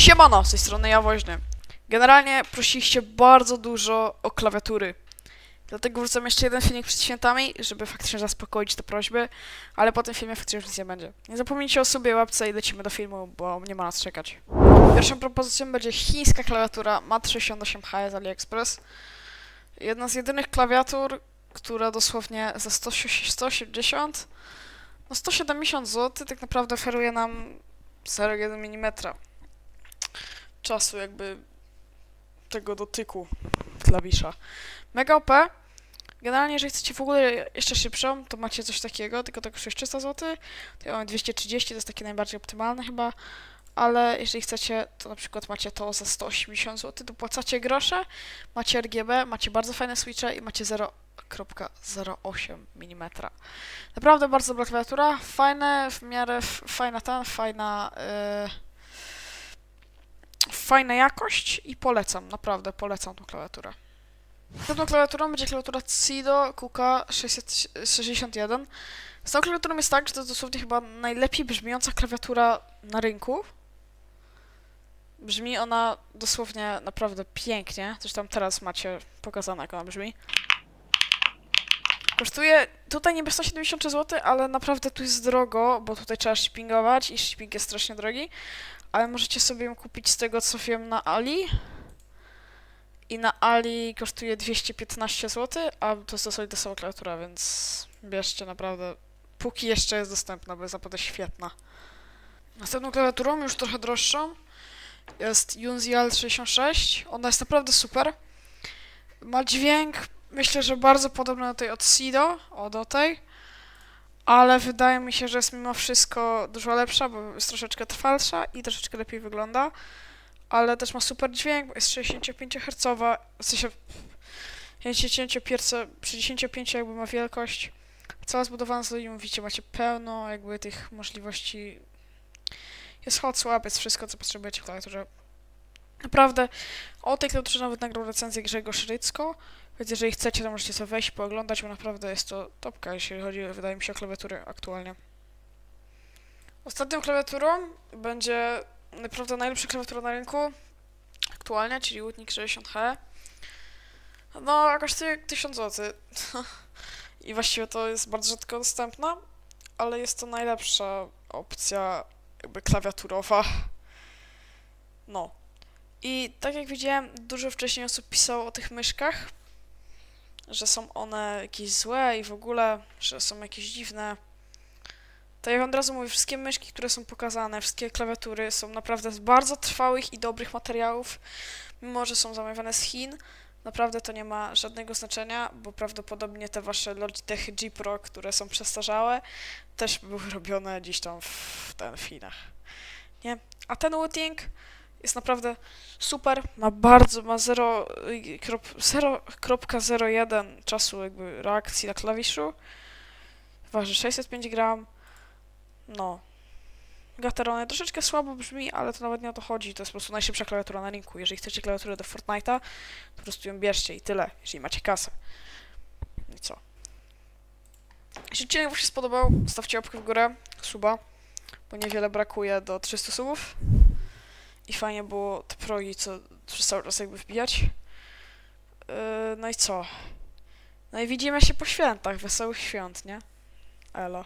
Siemano, z tej strony ja Woźny. Generalnie prosiliście bardzo dużo o klawiatury. Dlatego wrzucam jeszcze jeden filmik przed świętami, żeby faktycznie zaspokoić te prośby, ale po tym filmie faktycznie już nic nie będzie. Nie zapomnijcie o sobie, łapce i lecimy do filmu, bo nie ma nas czekać. Pierwszą propozycją będzie chińska klawiatura MAT68H z AliExpress. Jedna z jedynych klawiatur, która dosłownie za 100 180, no 170 zł tak naprawdę oferuje nam 0,1 mm czasu jakby tego dotyku klawisza. Mega OP. Generalnie, jeżeli chcecie w ogóle jeszcze szybszą, to macie coś takiego, tylko to kosztuje 300 zł. Ja mam 230, to jest takie najbardziej optymalne chyba. Ale jeżeli chcecie, to na przykład macie to za 180 zł, dopłacacie grosze, macie RGB, macie bardzo fajne switche i macie 0,08 mm. Naprawdę bardzo dobra klawiatura, fajne, w miarę fajna ten, fajna... Yy fajna jakość i polecam, naprawdę polecam tą klawiaturę. Następną klawiaturą będzie klawiatura Cido Kuka 661. Z tą klawiaturą jest tak, że to jest dosłownie chyba najlepiej brzmiąca klawiatura na rynku. Brzmi ona dosłownie naprawdę pięknie. Zresztą teraz macie pokazane, jak ona brzmi. Kosztuje tutaj niby 173 zł, ale naprawdę tu jest drogo, bo tutaj trzeba shippingować i shipping jest strasznie drogi. Ale możecie sobie ją kupić z tego, co wiem, na Ali. I na Ali kosztuje 215 zł, a to jest ta sama klawiatura, więc bierzcie naprawdę, póki jeszcze jest dostępna, bo jest naprawdę świetna. Następną klawiaturą, już trochę droższą, jest Unzial 66. Ona jest naprawdę super. Ma dźwięk, myślę, że bardzo podobny do tej od Sido, o do tej ale wydaje mi się, że jest mimo wszystko dużo lepsza, bo jest troszeczkę trwalsza i troszeczkę lepiej wygląda, ale też ma super dźwięk, bo jest 65 Hz, w sensie 65 65 jakby ma wielkość, cała zbudowana z linią, widzicie, macie pełno jakby tych możliwości, jest hot swap, jest wszystko, co potrzebujecie w klawiaturze. Naprawdę, o tej klawiaturze nawet nagrał recenzję Grzegorz Rycko, więc jeżeli chcecie, to możecie sobie wejść pooglądać, bo naprawdę jest to topka, jeśli chodzi, wydaje mi się, o klawiatury aktualnie. Ostatnią klawiaturą będzie naprawdę najlepsza klawiatura na rynku aktualnie, czyli Łutnik 60H. No, kosztuje 1000 zł. I właściwie to jest bardzo rzadko dostępna, ale jest to najlepsza opcja jakby klawiaturowa. No. I tak jak widziałem, dużo wcześniej osób pisało o tych myszkach, że są one jakieś złe i w ogóle, że są jakieś dziwne. To ja od razu mówię, wszystkie myszki, które są pokazane, wszystkie klawiatury są naprawdę z bardzo trwałych i dobrych materiałów, mimo że są zamawiane z Chin. Naprawdę to nie ma żadnego znaczenia, bo prawdopodobnie te wasze Logitech G Pro, które są przestarzałe, też były robione gdzieś tam w, ten, w Chinach. Nie? A ten Wooting jest naprawdę super, ma bardzo, ma 0,01 czasu jakby reakcji na klawiszu. Waży 605 gram. No. Gaterone troszeczkę słabo brzmi, ale to nawet nie o to chodzi. To jest po prostu najszybsza klawiatura na rynku. Jeżeli chcecie klawiaturę do Fortnite'a, to po prostu ją bierzcie i tyle, jeżeli macie kasę. I co? Jeśli odcinek wam się spodobał, stawcie łapkę w górę, suba, bo niewiele brakuje do 300 subów. I fajnie było te progi, co przez cały czas jakby wbijać. Yy, no i co? No i widzimy się po świętach. Wesołych świąt, nie? Elo.